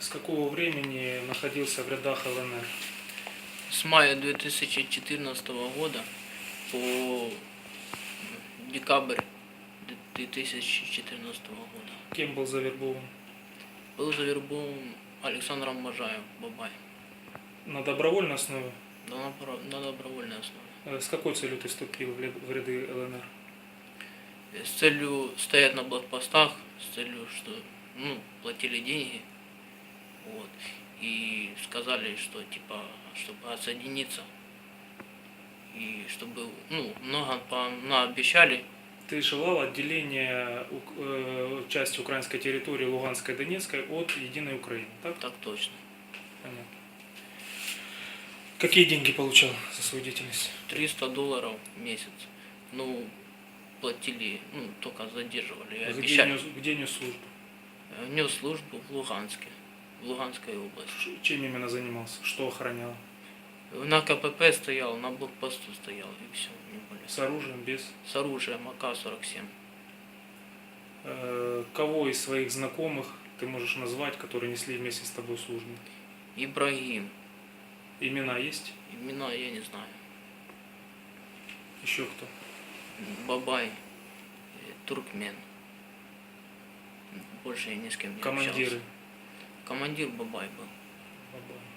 С какого времени находился в рядах ЛНР? С мая 2014 года по декабрь 2014 года Кем был завербован? был завербован Александром Можаем, Бабай, На добровольной основе? на, добро- на добровольной основе. Э, С какой целью ты вступил в ряд- в ряды ЛНР? С целью стоять на блокпостах, с целью, что ну, платили деньги, вот, и сказали, что типа, чтобы отсоединиться, и чтобы, ну, много наобещали, Ты желал отделения э, части украинской территории Луганской и Донецкой от Единой Украины, так? так точно. Понятно. Какие деньги получал за свою деятельность? 300 долларов в месяц. Ну, платили, ну, только задерживали. Где обещали. нес, где нес службу? Э, Нес службу в Луганске, в Луганской области. Чем именно занимался? Что охранял? На КПП стоял, на блокпосту стоял, и все, не более. С оружием, без? С оружием АК-47. Э, Кого из своих знакомых ты можешь назвать, которые несли вместе с тобой службу? Ибрагим. Имена есть? Имена я не знаю. Еще кто? Бабай. э, Туркмен. Больше я ни с кем не Командиры. общался. Командир Бабай был. Бабай.